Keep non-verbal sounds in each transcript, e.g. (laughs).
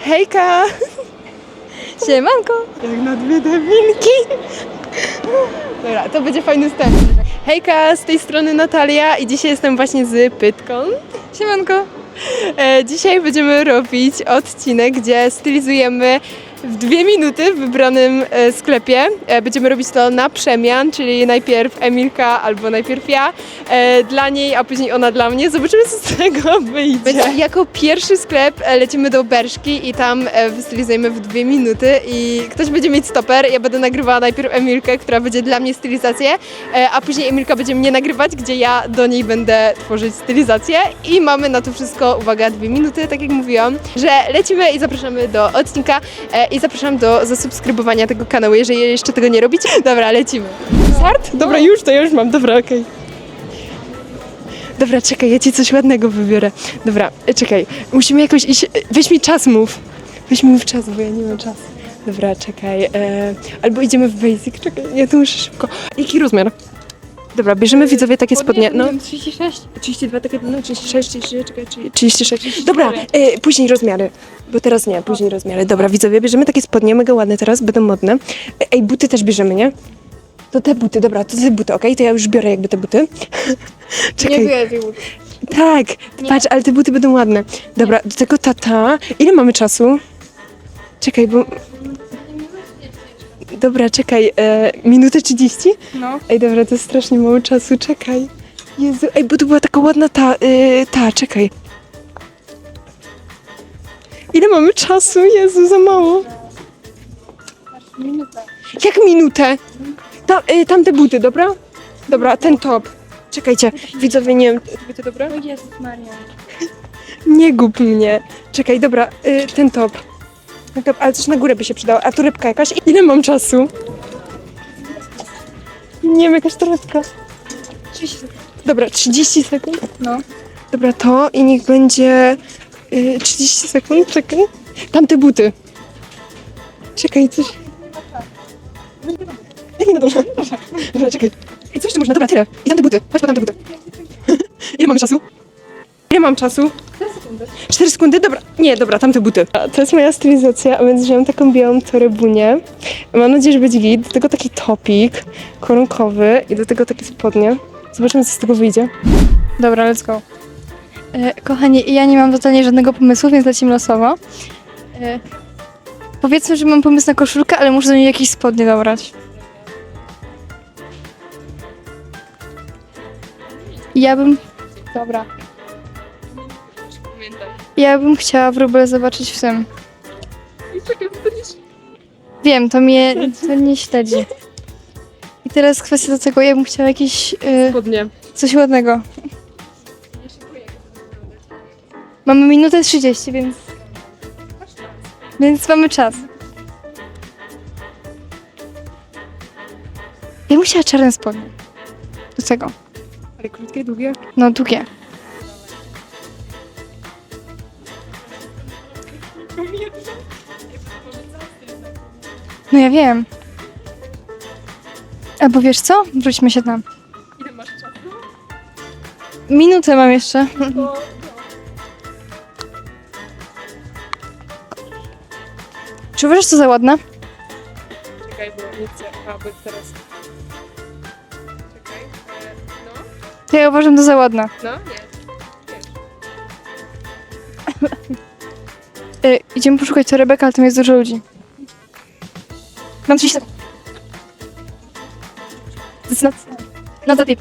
Hejka! Siemanko! Jak na dwie debinki. Dobra, to będzie fajny wstęp. Hejka, z tej strony Natalia i dzisiaj jestem właśnie z Pytką. Siemanko! E, dzisiaj będziemy robić odcinek, gdzie stylizujemy w dwie minuty w wybranym e, sklepie. E, będziemy robić to na przemian, czyli najpierw Emilka albo najpierw ja e, dla niej, a później ona dla mnie. Zobaczymy, co z tego (laughs) wyjdzie. Jako pierwszy sklep lecimy do Berszki i tam e, wystylizujemy w dwie minuty i ktoś będzie mieć stoper. Ja będę nagrywała najpierw Emilkę, która będzie dla mnie stylizację, a później Emilka będzie mnie nagrywać, gdzie ja do niej będę tworzyć stylizację i mamy na to wszystko, uwaga, dwie minuty, tak jak mówiłam, że lecimy i zapraszamy do odcinka i zapraszam do zasubskrybowania tego kanału, jeżeli jeszcze tego nie robicie. Dobra, lecimy. Start? Dobra, już, to ja już mam, dobra, okej. Dobra, czekaj, ja ci coś ładnego wybiorę. Dobra, e, czekaj, musimy jakoś iść, e, weź mi czas mów. Weź mi mów czas, bo ja nie mam czasu. Dobra, czekaj, e, albo idziemy w basic, czekaj, ja tu muszę szybko. Jaki rozmiar? Dobra, bierzemy widzowie takie spodnie, no. 36. 32, takie, no 36, 33, czekaj, 36. Dobra, e, później rozmiary, bo teraz nie, później rozmiary. Dobra, widzowie, bierzemy takie spodnie, mega ładne teraz, będą modne. E, Ej, buty też bierzemy, nie? To te buty, dobra, to te buty, okej? To ja już biorę jakby te buty. (laughs) Czekaj. Nie biorę tych butów. Tak, patrz, ale te buty będą ładne. Dobra, do tego tata. Ile mamy czasu? Czekaj, bo... Dobra, czekaj, e, minutę 30? No. Ej, dobra, to jest strasznie mało czasu, czekaj. Jezu, ej, bo to była taka ładna ta, y, ta, czekaj. Ile mamy czasu? Jezu, za mało. Minuta. Jak minutę? Ta, y, tamte buty, dobra? Dobra, ten top. Czekajcie, widzowie, nie wiem, buty, dobra? O Jezus Maria. Nie gub mnie. Czekaj, dobra, y, ten top. Top, ale coś na górę by się przydało. A torebka jakaś? Ile mam czasu? Nie wiem, jakaś torebka. 30 sekund. Dobra, 30 sekund. No. Dobra, to i niech będzie y, 30 sekund, czekaj. Tamte buty. Czekaj, coś... Ej, no dobra, dobra, dobra, czekaj. Ej, co jeszcze można? Dobra, tyle. I tamte buty, chodź po tamte buty. (laughs) Ile mamy czasu? Ile mam czasu? 4 sekundy? Dobra. Nie, dobra, tamte buty. To jest moja stylizacja, a więc wziąłem taką białą torebunię. Mam nadzieję, że będzie git. Do tego taki topik koronkowy i do tego takie spodnie. Zobaczymy, co z tego wyjdzie. Dobra, let's go. E, kochani, ja nie mam totalnie żadnego pomysłu, więc lecimy losowo. E, powiedzmy, że mam pomysł na koszulkę, ale muszę do niej jakieś spodnie dobrać. Ja bym... Dobra. Ja bym chciała wróbel zobaczyć w tym. Wiem, to mnie to nie śledzi. I teraz kwestia do tego, ja bym chciała jakieś... e, Spodnie. Coś ładnego. Mamy minutę 30, więc. Więc mamy czas. Ja bym chciała czarne spodnie. Do tego. Ale krótkie, długie? No, długie. No ja wiem. Albo wiesz co? Wróćmy się tam. Ile masz czasu? Minutę mam jeszcze. Czy uważasz to za ładne? Czekaj, bo nie chcę. A, bo teraz. Czekaj. E, no, To ja uważam to za ładne. no, nie. Y, (laughs) idziemy poszukać torebek, ale tam jest dużo ludzi. Mam 30 sekund. Na, na za tip.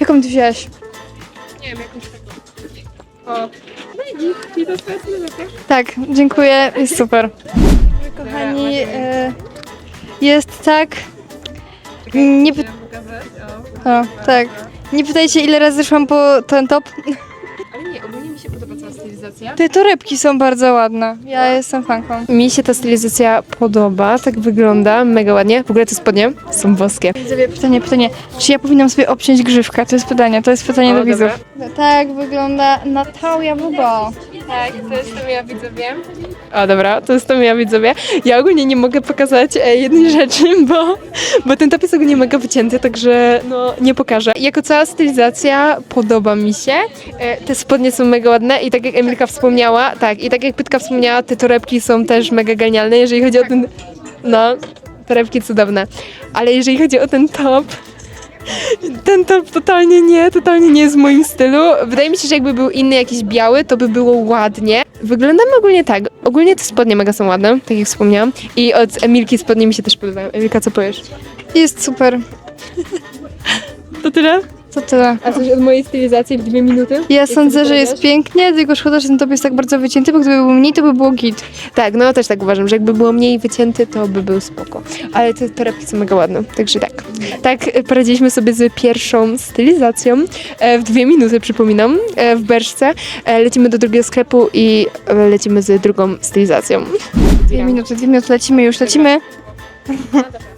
Jaką ty wziąłeś? Nie wiem, jakąś taką. O, no i git. I to twoja stylizacja? Tak, dziękuję, jest super. Kochani, y, jest tak. Nie, py- pokazać? o, tak. Nie pytajcie, ile razy szłam po ten top. Stylizacja. Te torebki są bardzo ładne. Ja jestem fanką. Mi się ta stylizacja podoba, tak wygląda, mega ładnie. W ogóle te spodnie są boskie. Widzowie, pytanie, pytanie. Czy ja powinnam sobie obciąć grzywkę? To jest pytanie, to jest pytanie O, do widzów. dobra. Tak wygląda Natalia Bubo. Tak, to jestem ja widzowie. A dobra, to jest to ja widzowie. Ja ogólnie nie mogę pokazać e, jednej rzeczy, (laughs) bo, bo ten jest ogólnie mega wycięty, także no nie pokażę. Jako cała stylizacja podoba mi się. E, te spodnie są mega ładne i tak jak Emilka wspomniała, tak, i tak jak Pytka wspomniała, te torebki są też mega genialne, jeżeli chodzi o ten... No, torebki cudowne. Ale jeżeli chodzi o ten top, ten top totalnie nie, totalnie nie jest w moim stylu. Wydaje mi się, że jakby był inny, jakiś biały, to by było ładnie. Wyglądamy ogólnie tak. Ogólnie te spodnie mega są ładne, tak jak wspomniałam. I od Emilki spodnie mi się też podobają. Emilka, co powiesz? Jest super. To tyle? To tyle. A coś od mojej stylizacji w dwie minuty? Ja Jak sądzę, że jest pięknie, tylko szkoda, że ten top jest tak bardzo wycięty, bo gdyby był mniej, to by było git. Tak, no też tak uważam, że jakby było mniej wycięty, to by był spoko. Ale te torebki są mega ładne, także tak. Tak e, poradziliśmy sobie z pierwszą stylizacją e, w dwie minuty, przypominam, e, w Berszce. E, Lecimy do drugiego sklepu i e, lecimy z drugą stylizacją. Dwie minuty, dwie minuty, lecimy już, lecimy.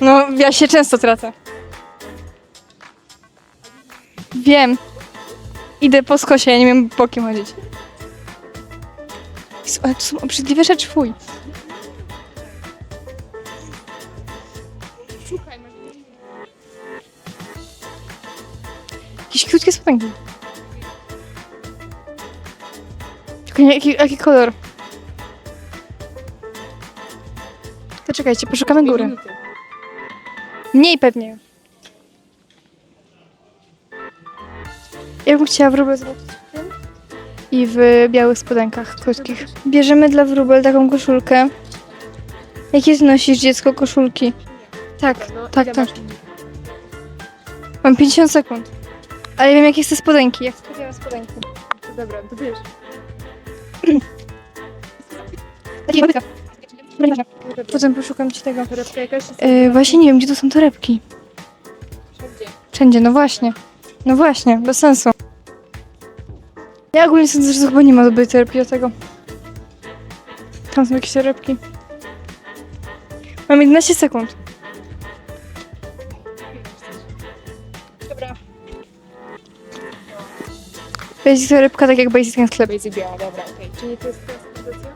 No, ja się często tracę. Wiem. Idę po skosie, ja nie wiem bokiem chodzić. Jezu, Ale to są obrzydliwe rzeczy, fuj. Jakieś krótkie spodenki. Tylko nie, jaki, jaki kolor? To czekajcie, poszukamy góry. Mniej pewnie. Ja bym chciała wróbel zobaczyć w tym i w białych spodenkach krótkich. Bierzemy dla wróbel taką koszulkę. Jakie nosisz dziecko koszulki? Tak, tak, tak. Mam 50 sekund. Ale wiem jakie chcę spodenki. Jak chcę białe spodenki. Dobra, to wiesz. Takie babka. Potem poszukam ci tego. Torebka jakaś jest Yy, właśnie nie wiem, gdzie to są torebki. Wszędzie, no właśnie. No właśnie, bez sensu. Ja ogólnie sądzę, że to chyba nie ma dobrej torebki do tego. Tam są jakieś torebki. Mam 11 sekund. Dobra. Basic torebka, tak jak basic ten sklep. Basic biała, dobra, okej. Czyli to jest ta stylizacja?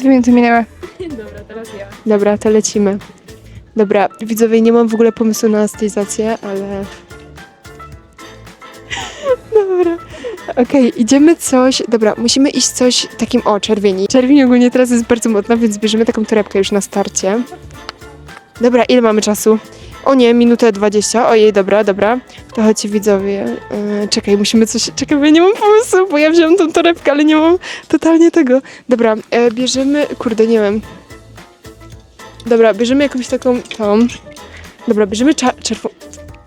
Dwie minuty minęły. (laughs) Dobra, teraz ja. Dobra, to lecimy. Dobra, widzowie, nie mam w ogóle pomysłu na stylizację, ale... Okej, idziemy coś... Dobra, musimy iść coś takim... O, czerwieni. Czerwień ogólnie teraz jest bardzo modna, więc bierzemy taką torebkę już na starcie. Dobra, ile mamy czasu? O nie, minutę 20. Ojej, dobra, dobra. To chodźcie widzowie. Yy, czekaj, musimy coś... Czekaj, bo ja nie mam pomysłu, bo ja wziąłem tą torebkę, ale nie mam totalnie tego. Dobra, e, bierzemy... Kurde, nie wiem. Dobra, bierzemy jakąś taką tą. Dobra, bierzemy cza- czerwo-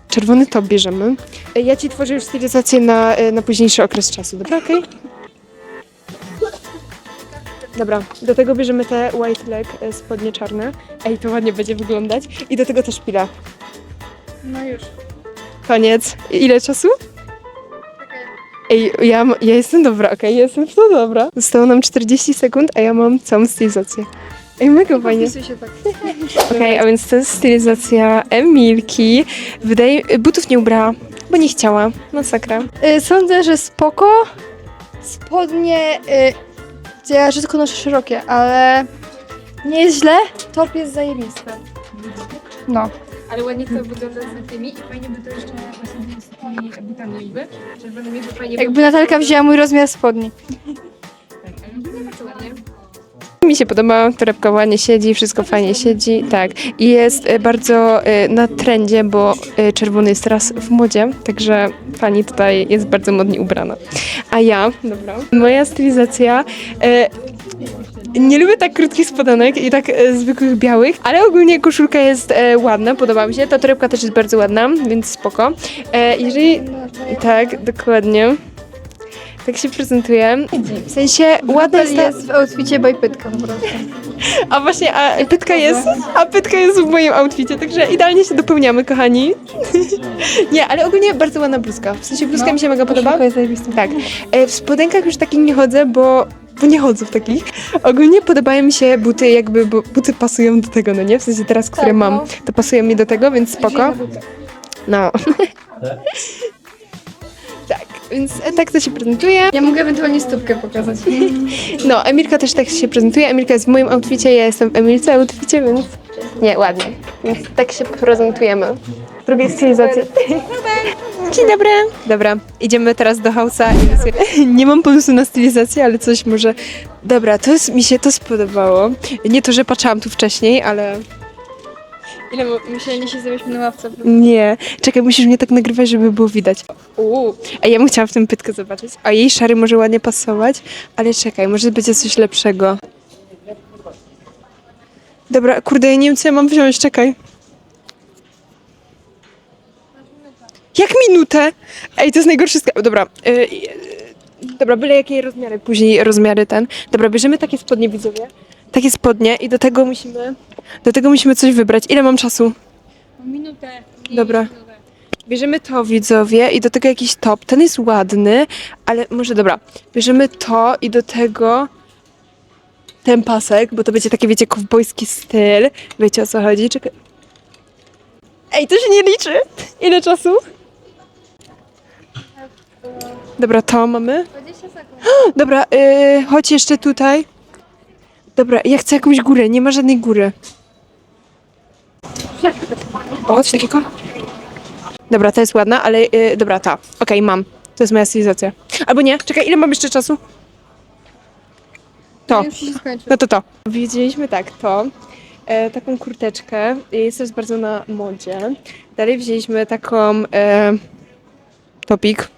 czerwony top bierzemy. E, Ja ci tworzę już stylizację na, e, na późniejszy okres czasu, dobra? Okej? Dobra, do tego bierzemy te white leg e, spodnie czarne. Ej, to ładnie będzie wyglądać. I do tego też pila. No już. Koniec. Ile czasu? Ej, ja, m- ja jestem dobra, okej, ja jestem w to dobra. Zostało nam 40 sekund, a ja mam całą stylizację. Ej, mega fajnie. się tak. Okej, a więc to jest stylizacja Emilki. Wydaje, butów nie ubrała, bo nie chciała. Masakra. Y, Sądzę, że spoko. Spodnie, y, ja rzadko noszę szerokie, ale nie jest źle. Top jest zajebisty. No. Ale ładnie to wygląda z tymi i fajnie by to jeszcze właśnie z tymi butami jakby. Czerwonymi by fajnie Jakby Natalka wzięła mój rozmiar spodni. Mi się podoba, torebka ładnie siedzi, wszystko fajnie siedzi, tak. I jest e, bardzo e, na trendzie, bo e, czerwony jest teraz w modzie, także pani tutaj jest bardzo modnie ubrana. A ja, dobra, moja stylizacja... Nie lubię tak krótkich spodenek i tak zwykłych białych, ale ogólnie koszulka jest ładna, podoba mi się. Ta torebka też jest bardzo ładna, więc spoko. Jeżeli... Tak, dokładnie. Tak się prezentuje. W sensie ładna jest ta... jest w outficie bajpytka po prostu. A właśnie, a pytka jest, a pytka jest w moim outficie, także idealnie się dopełniamy, kochani. (laughs) Nie, ale ogólnie bardzo ładna bluzka. W sensie bluzka mi się mega podoba. Jest zajebista. Tak. E, W spodenkach już takich nie chodzę, bo, bo nie chodzę w takich. Ogólnie podobają mi się buty, jakby, bo buty pasują do tego, no nie? W sensie teraz, które Tak, mam, no. to pasują mi do tego, więc spoko. No. Więc e, tak to się prezentuje. Ja mogę ewentualnie stópkę pokazać. (laughs) No, Emilka też tak się prezentuje. Emilka jest w moim outficie, ja jestem w Emilce outficie, więc nie, ładnie. Więc tak się prezentujemy. Robię stylizację. (laughs) Dzień dobry. Dobra, idziemy teraz do hausa. i (laughs) Nie mam pomysłu na stylizację, ale coś może... Dobra, to jest, mi się to spodobało. Nie to, że patrzyłam tu wcześniej, ale... Ile się zjawiśmy na ławce? Nie. Czekaj, musisz mnie tak nagrywać, żeby było widać. Uuu. A ja bym chciała w tym pytkę zobaczyć. A jej szary może ładnie pasować, ale czekaj, może będzie coś lepszego. Dobra, kurde, ja nie wiem, co ja mam wziąć, czekaj. Jak minutę? Ej, to jest najgorszy sklep. Dobra, y, y, dobra, byle jakie rozmiary, później rozmiary ten. Dobra, bierzemy takie spodnie, widzowie. Takie spodnie i do tego musimy, do tego musimy coś wybrać. Ile mam czasu? Minutę. Dobra. Bierzemy to, widzowie, i do tego jakiś top. Ten jest ładny, ale może dobra. Bierzemy to i do tego ten pasek, bo to będzie taki, wiecie, kowbojski styl. Wiecie o co chodzi? Czekaj. Ej, to się nie liczy! Ile czasu? Dobra, to mamy. 20 sekund. Dobra, yy, chodź jeszcze tutaj. Dobra, ja chcę jakąś górę, nie ma żadnej góry. O, coś takiego? Dobra, ta jest ładna, ale yy, dobra, ta. Okej, mam. To jest moja stylizacja. Albo nie, czekaj, ile mam jeszcze czasu? To. Już się skończy. No to to. Wzięliśmy tak, to, e, taką kurteczkę, jest też bardzo na modzie. Dalej wzięliśmy taką e, topik,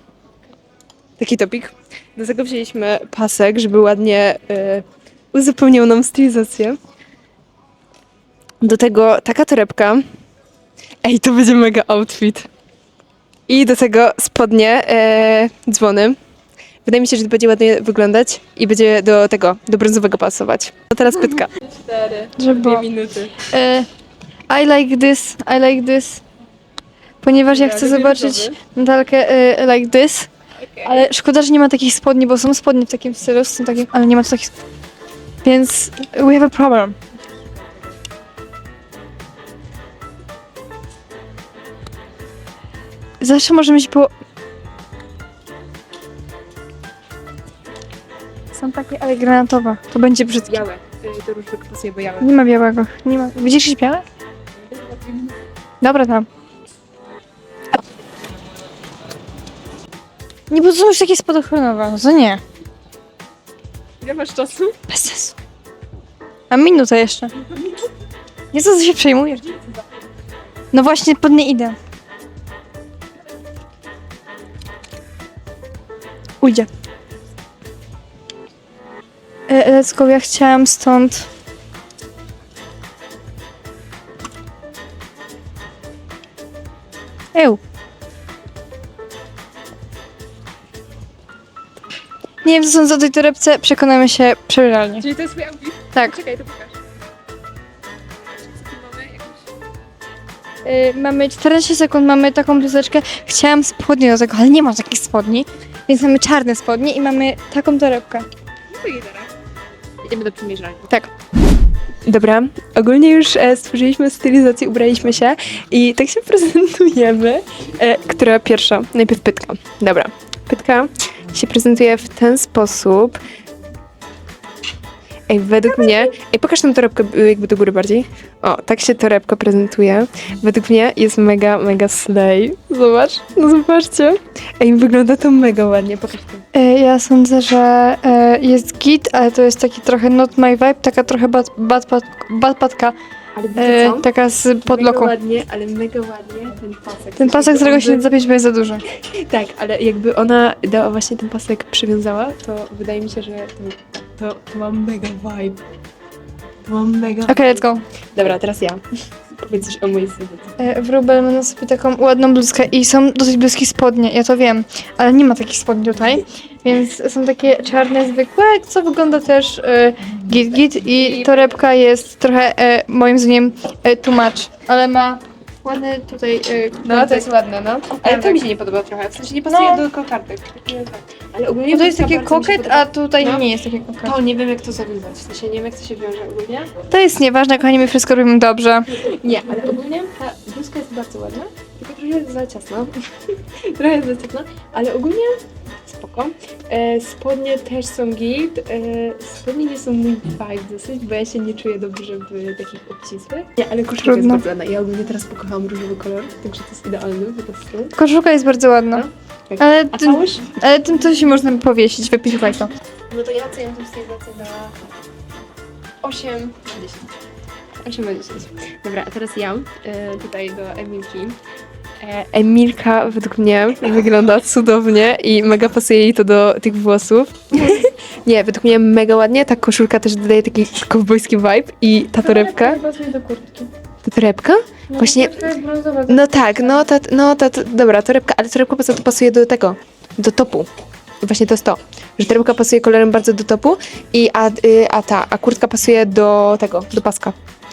taki topik. Do tego wzięliśmy pasek, żeby ładnie e, uzupełniał nam stylizację. Do tego taka torebka. Ej, to będzie mega outfit. I do tego spodnie, e, dzwony. Wydaje mi się, że to będzie ładnie wyglądać i będzie do tego, do brązowego pasować. No teraz pytka. (laughs) Cztery, Żeby minuty. E, I like this, I like this. Ponieważ ja chcę zobaczyć Natalkę e, like this. Ale szkoda, że nie ma takich spodni, bo są spodnie w takim stylu, są takie, ale nie ma tu takich. Więc we have a problem. Zawsze możemy mieć było. Są takie, ale granatowe. To będzie brzydkie. Białe. Y, Do różnych pasuje, bo białe. Nie ma białego. Nie ma. Widzisz jakieś białe? Dobra, tam. Nie, są już takie spadochronowe. No to nie. Ile masz czasu? Bez Mam minutę jeszcze. Nie co się przejmujesz? No właśnie, pod nie idę. Ujdzie. E, let's go, ja chciałam stąd... Eł. Nie wiem, co sądzę o tej torebce, przekonamy się przebieralnie. Czyli to jest? Tak. Czekaj, to pokaż. Y, mamy 14 sekund, mamy taką bluzeczkę. Chciałam spodnie do tego, ale nie ma takich spodni. Więc mamy czarne spodnie i mamy taką torebkę. No. Idziemy do przymierzalni. Tak. Dobra, ogólnie już e, stworzyliśmy stylizację, ubraliśmy się i tak się (laughs) prezentujemy. E, która pierwsza? Najpierw pytka. Dobra, pytka się prezentuje w ten sposób. Ej, według mnie... Ej, pokaż tą torebkę y, jakby do góry bardziej. O, tak się torebka prezentuje. Według mnie jest mega, mega slay. Zobacz, no zobaczcie. Ej, wygląda to mega ładnie. Pokaż to. Y, ja sądzę, że y, jest git, ale to jest taki trochę not my vibe, taka trochę bad, bad, bad, bad patka, Ale wiecie y, co? taka z podloku. Mega ładnie, ale mega ładnie ten pasek. Ten pasek, z którego się nie zapiąć, bo jest za duży. (laughs) Tak, ale jakby ona dała właśnie ten pasek, przywiązała, to wydaje mi się, że to, to, to mam mega vibe. To mam mega Okej, let's go. Dobra, teraz ja. (laughs) Powiedz coś o mojej sytuacji. Y, w Rubel mamy sobie taką ładną bluzkę i są dosyć bliskie spodnie, ja to wiem, ale nie ma takich spodni tutaj, więc są takie czarne, zwykłe, co wygląda też y, git git i torebka jest trochę y, moim zdaniem y, too much, ale ma ładny tutaj y, No, to jest ładne, no. Ale to Tak. mi się nie podoba trochę, w sensie nie pasuje No. do kokardek. Ale ogólnie No to jest bluzka takie bardzo mi się koket, podoba. a tutaj No. nie jest takie koket. To nie wiem jak to zawiązać, w sensie nie wiem jak to się wiąże ogólnie. To jest nieważne, kochani, my wszystko robimy dobrze. Nie, ale ogólnie ta bluzka jest bardzo ładna, tylko trochę za ciasna. (laughs) trochę za ciasna, ale ogólnie spoko. E, spodnie też są git. E, spodnie nie są mój vibe dosyć, bo ja się nie czuję dobrze w takich obcisłych. Nie, ale koszulka Trudno. jest bardzo ładna. Ja ogólnie teraz pokochałam różowy kolor, także to jest idealny po prostu. Koszulka jest bardzo ładna. Tak. Ale, A całość? ale tym się można powiesić, wypichaj to. No to ja oceniam tę stylizację na 8 na 10. 8 na 10. Dobra, a teraz ja e, tutaj do Emilki. E, Emilka według mnie wygląda cudownie i mega pasuje jej to do tych włosów. (laughs) Nie, według mnie mega ładnie. Ta koszulka też dodaje taki kowbojski vibe i ta torebka. do kurtki. Ta torebka? No, Właśnie- to jest brązowa. No tak, no ta, no ta, dobra, torebka, ale torebka po pasuje do tego, do topu. I właśnie to jest to, że torebka pasuje kolorem bardzo do topu, i, a, y, a ta, a kurtka pasuje do tego, do paska.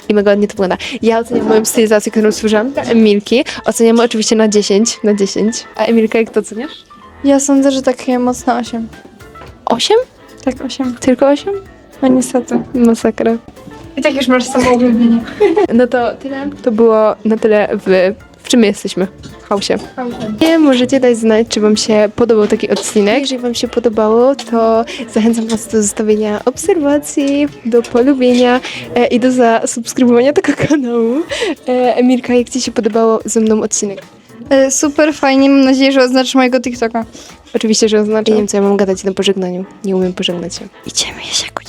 I mega ładnie to wygląda. Ja oceniam moją stylizację, którą dla Emilki. Oceniamy oczywiście na 10, na 10. A Emilka, jak to oceniasz? Ja sądzę, że takie mocne 8. 8? Tak, 8. Tylko 8? No niestety. Masakra. I tak już masz samouwielbienie. (laughs) No to tyle. To było na tyle w... W czym my jesteśmy? W chaosie. Nie, możecie dać znać, czy Wam się podobał taki odcinek. Jeżeli Wam się podobało, to zachęcam Was do zostawienia obserwacji, do polubienia e, i do zasubskrybowania tego (laughs) kanału. E, Emilka, jak Ci się podobało ze mną odcinek? E, Super fajnie, mam nadzieję, że oznaczysz mojego TikToka. Oczywiście, że oznacza. Nie wiem, co ja mam gadać na pożegnaniu. Nie umiem pożegnać się. Idziemy, Jasiaku,